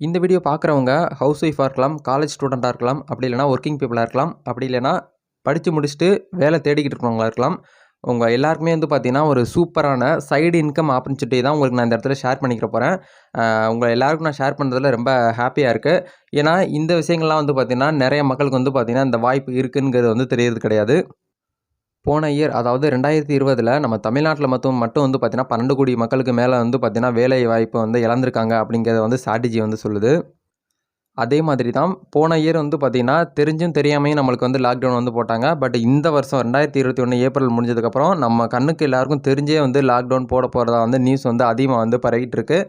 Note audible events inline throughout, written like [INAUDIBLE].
இந்த வீடியோ பார்க்குறவங்க ஹவுஸ் ஒய்ஃபாக இருக்கலாம் காலேஜ் ஸ்டூடெண்ட்டாக இருக்கலாம் அப்படி இல்லைனா ஒர்க்கிங் பீப்புளாக இருக்கலாம் அப்படி இல்லைனா படித்து முடிச்சுட்டு வேலை தேடிக்கிட்டு இருக்கிறவங்களா இருக்கலாம். உங்கள் எல்லாருக்குமே வந்து பார்த்தீங்கன்னா ஒரு சூப்பரான சைடு இன்கம் ஆப்பர்ச்சுனிட்டி தான் உங்களுக்கு நான் இந்த இடத்துல ஷேர் பண்ணிக்கிற போகிறேன் உங்கள் எல்லாருக்கும் நான் ஷேர் பண்ணுறதுல ரொம்ப ஹாப்பியாக இருக்குது ஏன்னா இந்த விஷயங்கள்லாம் வந்து பார்த்திங்கன்னா நிறைய மக்களுக்கு வந்து பார்த்திங்கன்னா இந்த வாய்ப்பு இருக்குங்கிறது வந்து தெரியறது கிடையாது. போன இயர் அதாவது ரெண்டாயிரத்தி இருபதில் நம்ம தமிழ்நாட்டில் மட்டும் மட்டும் வந்து பார்த்திங்கன்னா பன்னெண்டு கோடி மக்களுக்கு மேலே வந்து பார்த்திங்கன்னா வேலை வாய்ப்பு வந்து இழந்திருக்காங்க அப்படிங்கிறத வந்து ஸ்ட்ராட்டஜி வந்து சொல்லுது. அதே மாதிரி தான் போன இயர் வந்து பார்த்திங்கன்னா தெரிஞ்சும் தெரியாமையும் நம்மளுக்கு வந்து லாக்டவுன் வந்து போட்டாங்க. பட் இந்த வருஷம் ரெண்டாயிரத்தி இருபத்தி ஒன்று ஏப்ரல் முடிஞ்சதுக்கப்புறம் நம்ம கண்ணுக்கு எல்லாருக்கும் தெரிஞ்சே வந்து லாக்டவுன் போட போகிறதா வந்து நியூஸ் வந்து அதிகமாக வந்து பரவிட்டு இருக்கு.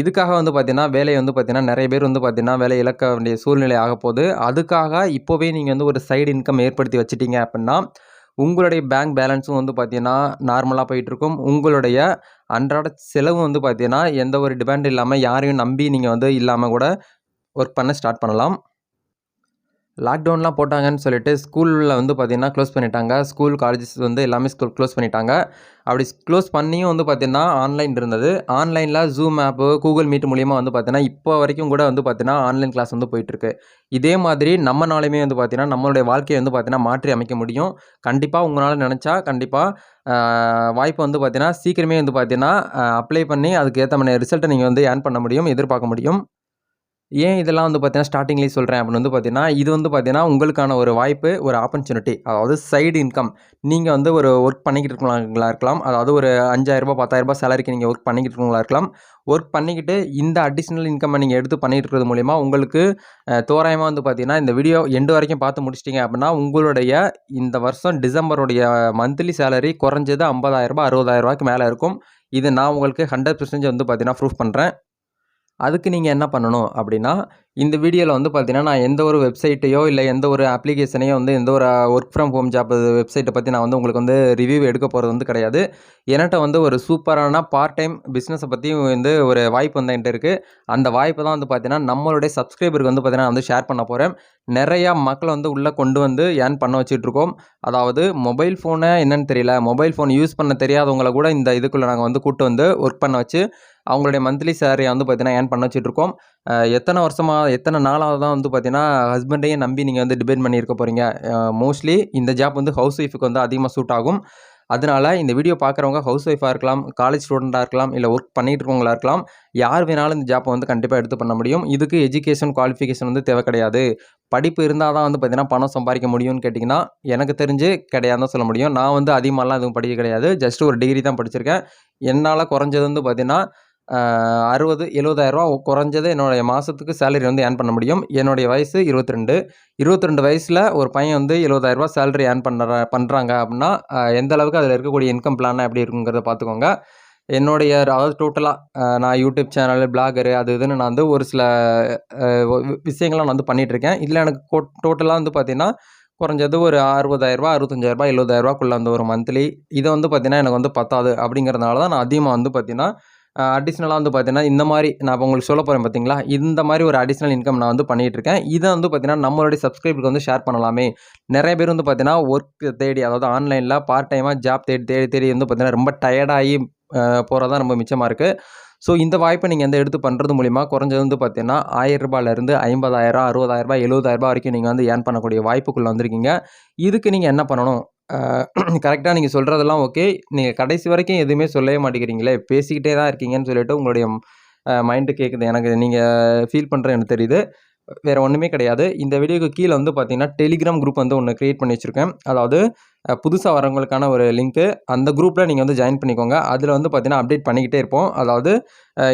இதுக்காக வந்து பார்த்திங்கன்னா வேலையை வந்து பார்த்திங்கன்னா நிறைய பேர் வந்து பார்த்திங்கன்னா வேலை இழக்க வேண்டிய சூழ்நிலை ஆக போகுது அதுக்காக இப்போவே நீங்கள் வந்து ஒரு சைடு இன்கம் ஏற்படுத்தி வச்சுட்டீங்க அப்படின்னா உங்களுடைய பேங்க் பேலன்ஸும் வந்து பார்த்தீங்கன்னா நார்மலாக போயிட்டுருக்கும். உங்களுடைய அன்றாட செலவும் வந்து பார்த்தீங்கன்னா எந்த ஒரு டிபெண்ட் இல்லாமல் யாரையும் நம்பி நீங்கள் வந்து இல்லாமல் கூட ஒர்க் பண்ண ஸ்டார்ட் பண்ணலாம். லாக்டவுன்லாம் போட்டாங்கன்னு சொல்லிட்டு ஸ்கூலில் வந்து பார்த்திங்கன்னா க்ளோஸ் பண்ணிட்டாங்க. ஸ்கூல் காலேஜஸ் வந்து எல்லாமே ஸ்கூல் க்ளோஸ் பண்ணிட்டாங்க. அப்படி க்ளோஸ் பண்ணியும் வந்து பார்த்திங்கன்னா ஆன்லைன் இருந்தது. ஆன்லைனில் ஜூம் ஆப்பு கூகுள் மீட் மூலியமாக வந்து பார்த்திங்கன்னா இப்போ வரைக்கும் கூட வந்து பார்த்திங்கன்னா ஆன்லைன் கிளாஸ் வந்து போயிட்டுருக்கு. இதே மாதிரி நம்ம நாளையுமே வந்து பார்த்திங்கன்னா நம்மளுடைய வாழ்க்கையை வந்து பார்த்திங்கன்னா மாற்றி அமைக்க முடியும். கண்டிப்பாக உங்களால் நினச்சா கண்டிப்பாக வாய்ப்பு வந்து பார்த்திங்கன்னா சீக்கிரமே வந்து பார்த்திங்கன்னா அப்ளை பண்ணி அதுக்கு ஏற்ற மாதிரி ரிசல்ட்டை நீங்கள் வந்து ஏர்ன் பண்ண முடியும் எதிர்பார்க்க முடியும். ஏன் இதெல்லாம் வந்து பார்த்தீங்கன்னா ஸ்டார்டிங்லேயே சொல்கிறேன் அப்படின்னு வந்து பார்த்தீங்கன்னா இது வந்து பார்த்தீங்கன்னா உங்களுக்கான ஒரு வாய்ப்பு ஒரு ஆப்பர்ச்சுனிட்டி அதாவது சைடு இன்கம் நீங்கள் வந்து ஒரு ஒர்க் பண்ணிக்கிட்டு இருக்கவங்களா இருக்கலாம். அதாவது ஒரு அஞ்சாயிரரூபா பத்தாயிரரூபா சேலரிக்கு நீங்கள் ஒர்க் பண்ணிக்கிட்டு இருக்கவங்களா இருக்கலாம். ஒர்க் பண்ணிக்கிட்டு இந்த அடிஷ்னல் இன்கம்மை நீங்கள் எடுத்து பண்ணிட்டு இருக்கிறது மூலிமா உங்களுக்கு தோராயமாக வந்து பார்த்தீங்கன்னா இந்த வீடியோ எண்டு வரைக்கும் பார்த்து முடிச்சிட்டிங்க அப்படின்னா உங்களுடைய இந்த வருஷம் டிசம்பருடைய மந்த்லி சேலரி குறைஞ்சது ஐம்பதாயிரரூபா அறுபதாயிரரூபாய்க்கு மேலே இருக்கும். இது நான் உங்களுக்கு ஹண்ட்ரட் பர்சன்டேஜ் வந்து பார்த்தீங்கன்னா ப்ரூஃப் பண்ணுறேன் அதுக்கு நீங்கள் என்ன பண்ணணும் அப்படின்னா இந்த வீடியோவில் வந்து பார்த்தீங்கன்னா நான் எந்த ஒரு வெப்சைட்டையோ இல்லை எந்த ஒரு அப்ளிகேஷனையோ வந்து எந்த ஒரு ஒர்க் ஃப்ரம் ஹோம் ஜாப் வெப்சைட்டை பற்றி நான் வந்து உங்களுக்கு வந்து ரிவ்யூ எடுக்க போகிறது வந்து கிடையாது. என்கிட்ட வந்து ஒரு சூப்பரான பார்ட் டைம் பிஸ்னஸை பற்றியும் வந்து ஒரு வாய்ப்பு வந்து என்கிட்ட இருக்குது அந்த வாய்ப்பை தான் வந்து பார்த்தீங்கன்னா நம்மளுடைய சப்ஸ்கிரைபருக்கு வந்து பார்த்தீங்கன்னா வந்து ஷேர் பண்ண போகிறேன் நிறையா மக்களை வந்து உள்ளே கொண்டு வந்து ஏர்ன் பண்ண வச்சுட்ருக்கோம் அதாவது மொபைல் ஃபோனை என்னென்னு தெரியல. மொபைல் ஃபோன் யூஸ் பண்ண தெரியாதவங்கள கூட இந்த இதுக்குள்ளே நாங்கள் வந்து கூப்பிட்டு வந்து ஒர்க் பண்ண வச்சு அவங்களுடைய மந்த்லி சேலரியை வந்து பார்த்தீங்கன்னா ஏர்ன் பண்ண வச்சுட்ருக்கோம் எத்தனை வருஷமாக எத்தனை நாளாக தான் வந்து பார்த்தீங்கன்னா ஹஸ்பண்டையும் நம்பி நீங்கள் வந்து டிபெண்ட் பண்ணியிருக்க போகிறீங்க மோஸ்ட்லி இந்த ஜாப் வந்து ஹவுஸ் ஒய்ஃபுக்கு வந்து அதிகமாக சூட் ஆகும். அதனால் இந்த வீடியோ பார்க்குறவங்க ஹவுஸ் ஒய்ஃபாக இருக்கலாம் காலேஜ் ஸ்டூடெண்ட்டாக இருக்கலாம் இல்லை ஒர்க் பண்ணிகிட்டு இருக்கவங்களா இருக்கலாம் யார் வேணாலும் இந்த ஜாப்பை வந்து கண்டிப்பாக எடுத்து பண்ண முடியும். இதுக்கு எஜுகேஷன் குவாலிஃபிகேஷன் வந்து தேவை கிடையாது. படிப்பு இருந்தால் தான் வந்து பார்த்திங்கன்னா பணம் சம்பாதிக்க முடியும்னு கேட்டிங்கன்னா எனக்கு தெரிஞ்சு கிடையாது தான் சொல்ல முடியும். நான் வந்து அதிகமாகலாம் எதுவும் படிக்க கிடையாது. ஜஸ்ட் ஒரு டிகிரி தான் படிச்சிருக்கேன். என்னால் குறைஞ்சது வந்து பார்த்திங்கன்னா அறுபது எழுபதாயிரரூவா குறைஞ்சது என்னுடைய மாதத்துக்கு சேலரி வந்து ஏர்ன் பண்ண முடியும். என்னுடைய வயசு இருபத்தி ரெண்டு இருபத்தி ரெண்டு வயசில் ஒரு பையன் வந்து எழுபதாயிரரூவா சேலரி ஏர்ன் பண்ணுற பண்ணுறாங்க அப்படின்னா எந்த அளவுக்கு அதில் இருக்கக்கூடிய இன்கம் பிளான் எப்படி இருக்குங்கிறத பார்த்துக்கோங்க. என்னுடைய அதாவது டோட்டலாக நான் யூடியூப் சேனல் பிளாகரு அது இதுன்னு நான் வந்து ஒரு சில விஷயங்கள்லாம் நான் வந்து பண்ணிகிட்ருக்கேன் இதில் எனக்கு டோட்டலாக வந்து பார்த்திங்கன்னா குறைஞ்சது ஒரு அறுபதாயிரரூபா அறுபத்தஞ்சாயிரரூபா எழுபதாயிரரூபாக்குள்ளே அந்த ஒரு மந்த்லி இதை வந்து பார்த்திங்கன்னா எனக்கு வந்து பத்தாது அப்படிங்கிறதுனால தான் நான் அதிகமாக வந்து பார்த்திங்கன்னா அடிஷ்னலாக வந்து பார்த்தீங்கன்னா இந்த மாதிரி நான் இப்போ உங்களுக்கு சொல்ல போகிறேன் பார்த்தீங்களா இந்த மாதிரி ஒரு அடிஷ்னல் இன்கம் நான் வந்து பண்ணிகிட்டு இருக்கேன். இதை வந்து பார்த்தீங்கன்னா நம்மளுடைய சப்ஸ்கிரைபருக்கு வந்து ஷேர் பண்ணலாமே. நிறைய பேர் வந்து பார்த்தீங்கன்னா ஒர்க் தேடி அதாவது ஆன்லைனில் பார்ட் டைமாக ஜாப் தேடி தேடி தேடி வந்து பார்த்தீங்கன்னா ரொம்ப டயர்டாகி போகிறது தான் ரொம்ப மிச்சமாக இருக்குது ஸோ இந்த வாய்ப்பை நீங்கள் வந்து எடுத்து பண்ணுறது மூலிமா குறைஞ்சது வந்து பார்த்தீங்கன்னா ஆயிரம் ரூபாயிலேருந்து ஐம்பதாயிரம் அறுபதாயிரரூபா எழுபதாயிரரூபா வரைக்கும் நீங்கள் வந்து ஏர்ன் பண்ணக்கூடிய வாய்ப்புக்குள்ளே வந்திருக்கீங்க. இதுக்கு நீங்கள் என்ன பண்ணணும்? கரெக்டாக [CLEARS THROAT] நீங்கள் சொல்கிறதெல்லாம் ஓகே நீங்கள் கடைசி வரைக்கும் எதுவுமே சொல்லவே மாட்டேங்கிறீங்களே பேசிக்கிட்டே தான் இருக்கீங்கன்னு சொல்லிட்டு உங்களுடைய மைண்டு கேட்குது எனக்கு நீங்கள் ஃபீல் பண்ணுறது எனக்கு தெரியுது. வேறு ஒன்றுமே கிடையாது. இந்த வீடியோக்கு கீழே வந்து பார்த்தீங்கன்னா டெலிகிராம் குரூப் வந்து ஒன்று க்ரியேட் பண்ணி வச்சுருக்கேன். அதாவது புதுசாக வரவங்களுக்கான ஒரு லிங்க்கு அந்த குரூப்பில் நீங்கள் வந்து ஜாயின் பண்ணிக்கோங்க. அதில் வந்து பார்த்தீங்கன்னா அப்டேட் பண்ணிக்கிட்டே இருப்போம். அதாவது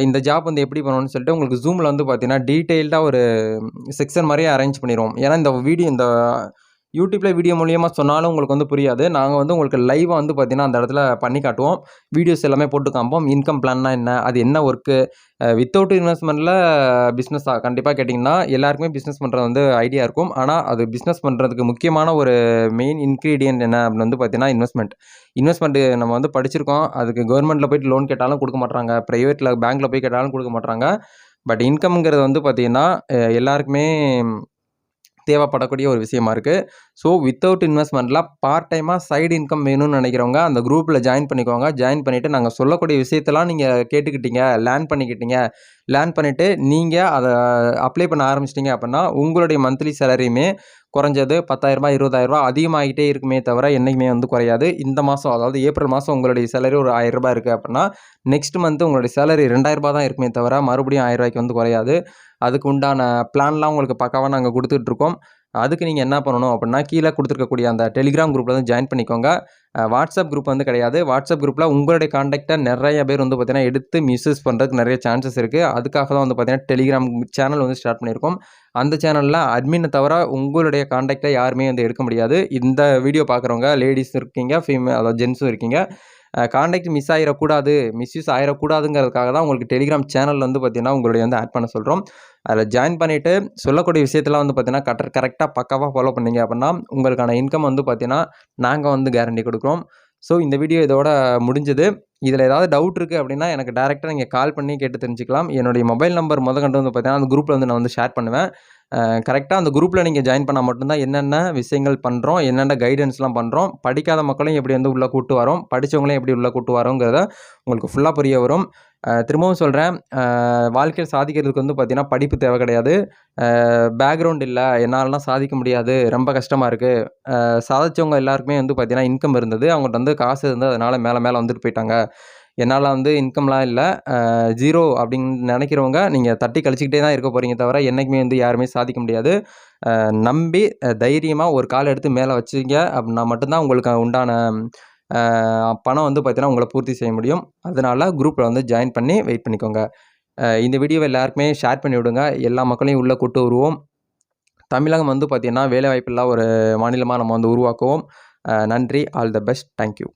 இந்த ஜாப் வந்து எப்படி பண்ணணும்னு சொல்லிட்டு உங்களுக்கு ஜூமில் வந்து பார்த்தீங்கன்னா டீட்டெயில்டாக ஒரு செக்ஷன் மாதிரியே அரேஞ்ச் பண்ணிடுவோம் ஏன்னா இந்த வீடியோ இந்த யூடியூப்பில் வீடியோ மூலியமாக சொன்னாலும் உங்களுக்கு வந்து புரியாது. நாங்கள் வந்து உங்களுக்கு லைவாக வந்து பார்த்தீங்கன்னா அந்த இடத்துல பண்ணி காட்டுவோம். வீடியோஸ் எல்லாமே போட்டு காமிப்போம். இன்கம் பிளான்னா என்ன? அது என்ன ஒர்க்கு வித்தவுட் இன்வெஸ்ட்மெண்ட்டில் பிஸ்னஸாக கண்டிப்பாக கேட்டிங்கன்னா எல்லாருக்குமே பிஸ்னஸ் பண்ணுறது வந்து ஐடியா இருக்கும். ஆனால் அது பிஸ்னஸ் பண்ணுறதுக்கு முக்கியமான ஒரு மெயின் இன்க்ரீடியன்ட் என்ன அப்படின்னு வந்து பார்த்தீங்கன்னா இன்வெஸ்ட்மெண்ட் இன்வெஸ்ட்மெண்ட்டு நம்ம வந்து படிச்சிருக்கோம். அதுக்கு கவர்மெண்ட்டில் போய்ட்டு லோன் கேட்டாலும் கொடுக்க மாட்டாங்க ப்ரைவேட்டில் பேங்க்கில் போய் கேட்டாலும் கொடுக்க மாட்டாங்க பட் இன்கம்ங்கிறது வந்து பார்த்திங்கன்னா எல்லாருக்குமே தேவைப்படக்கூடிய ஒரு விஷயமா இருக்குது ஸோ வித்தவுட் இன்வெஸ்ட்மெண்ட்டில் பார்ட் டைமாக சைடு இன்கம் வேணும்னு நினைக்கிறவங்க அந்த குரூப்பில் ஜாயின் பண்ணிக்கோங்க. ஜாயின் பண்ணிவிட்டு நாங்கள் சொல்லக்கூடிய விஷயத்தெல்லாம் நீங்கள் கேட்டுக்கிட்டீங்க லேர்ன் பண்ணிக்கிட்டீங்க. லேர்ன் பண்ணிவிட்டு நீங்கள் அதை அப்ளை பண்ண ஆரம்பிச்சிட்டிங்க அப்படின்னா உங்களுடைய மந்த்லி சேலரியுமே குறைஞ்சது பத்தாயிரரூபா இருபதாயிரரூபா அதிகமாகிட்டே இருக்குமே தவிர என்றைக்குமே வந்து குறையாது. இந்த மாதம் அதாவது ஏப்ரல் மாதம் உங்களுடைய சேலரி ஒரு ஆயிரரூபா இருக்குது அப்படின்னா நெக்ஸ்ட் மந்த் உங்களுடைய சேலரி ரெண்டாயிரரூபா தான் இருக்குமே தவிர மறுபடியும் ஆயிரரூபாய்க்கு வந்து குறையாது. அதுக்கு உண்டான பிளான்லாம் உங்களுக்கு பக்காவாக நாங்கள் கொடுத்துட்ருக்கோம். அதுக்கு நீங்கள் என்ன பண்ணணும் அப்படின்னா கீழே கொடுத்துருக்கக்கூடிய அந்த டெலிகிராம் குரூப்பில் வந்து ஜாயின் பண்ணிக்கோங்க. வாட்ஸ்அப் குரூப் வந்து கிடையாது. வாட்ஸ்அப் குரூப்பில் உங்களுடைய காண்டாக்டை நிறைய பேர் வந்து பார்த்தீங்கன்னா எடுத்து மிஸ்யூஸ் பண்ணுறதுக்கு நிறைய சான்சஸ் இருக்குது அதுக்காக தான் வந்து பார்த்தீங்கன்னா டெலிகிராம் சேனல் வந்து ஸ்டார்ட் பண்ணியிருக்கோம். அந்த சேனலில் அட்மினை தவிர உங்களுடைய காண்டாக்டை யாருமே வந்து எடுக்க முடியாது. இந்த வீடியோ பார்க்குறவங்க லேடிஸ் இருக்கீங்க ஃபீமேல் அதாவது ஜென்ஸும் இருக்கீங்க. காண்டாக்ட் மிஸ் ஆகிடக்கூடாது மிஸ்யூஸ் ஆகிடக்கூடாதுங்கிறதுக்காக தான் உங்களுக்கு டெலிகிராம் சேனல் வந்து பார்த்தீங்கன்னா உங்களுடைய வந்து ஆட் பண்ண சொல்கிறோம் அதில் ஜாயின் பண்ணிவிட்டு சொல்லக்கூடிய விஷயத்தெல்லாம் வந்து பார்த்தீங்கன்னா கரெக்ட் கரெக்டாக பக்காவாக ஃபாலோ பண்ணீங்க அப்படின்னா உங்களுக்கான இன்கம் வந்து பார்த்தீங்கன்னா நாங்கள் வந்து கேரண்டி கொடுக்குறோம். ஸோ இந்த வீடியோ இதோட முடிஞ்சது. இதில் ஏதாவது டவுட் இருக்குது அப்படின்னா எனக்கு டேரெக்டாக நீங்கள் கால் பண்ணி கேட்டு தெரிஞ்சுக்கலாம். என்னுடைய மொபைல் நம்பர் முத கண்டு வந்து பார்த்தீங்கன்னா அந்த குரூப்பில் வந்து நான் வந்து ஷேர் பண்ணுவேன். கரெக்டாக அந்த குரூப்பில் நீங்கள் ஜாயின் பண்ணால் மட்டும்தான் என்னென்ன விஷயங்கள் பண்ணுறோம் என்னென்ன கைடன்ஸ்லாம் பண்ணுறோம் படிக்காத மக்களையும் எப்படி வந்து உள்ளே கூட்டு வரோம் படித்தவங்களையும் எப்படி உள்ளே கூட்டு வரோங்கிறத உங்களுக்கு ஃபுல்லாக புரிய வரும். திரும்பவும் சொல்கிறேன் வாழ்க்கையில் சாதிக்கிறதுக்கு வந்து பார்த்திங்கன்னா படிப்பு தேவை கிடையாது. பேக்ரவுண்ட் இல்லை என்னாலலாம் சாதிக்க முடியாது ரொம்ப கஷ்டமாக இருக்குது சாதித்தவங்க எல்லாருக்குமே வந்து பார்த்திங்கன்னா இன்கம் இருந்தது அவங்கள்ட்ட வந்து காசு இருந்து அதனால் மேலே மேலே வந்துட்டு போயிட்டாங்க. என்னால் வந்து இன்கம்லாம் இல்லை. ஜீரோ அப்படின்னு நினைக்கிறவங்க நீங்கள் தட்டி கழிச்சிக்கிட்டே தான் இருக்க போகிறீங்க தவிர என்றைக்குமே வந்து யாருமே சாதிக்க முடியாது. நம்பி தைரியமாக ஒரு கால் எடுத்து மேலே வச்சிங்க அப்படின்னா மட்டும்தான் உங்களுக்கு உண்டான பணம் வந்து பார்த்தீங்கன்னா உங்களை பூர்த்தி செய்ய முடியும். அதனால் குரூப்பில் வந்து ஜாயின் பண்ணி வெயிட் பண்ணிக்கோங்க. இந்த வீடியோவை எல்லாருக்குமே ஷேர் பண்ணி விடுங்க. எல்லா மக்களையும் உள்ளே கூட்டு வருவோம். தமிழகம் வந்து பார்த்திங்கன்னா வேலைவாய்ப்பில்லா ஒரு மாநிலமாக நம்ம வந்து உருவாக்குவோம். நன்றி. All the best thank you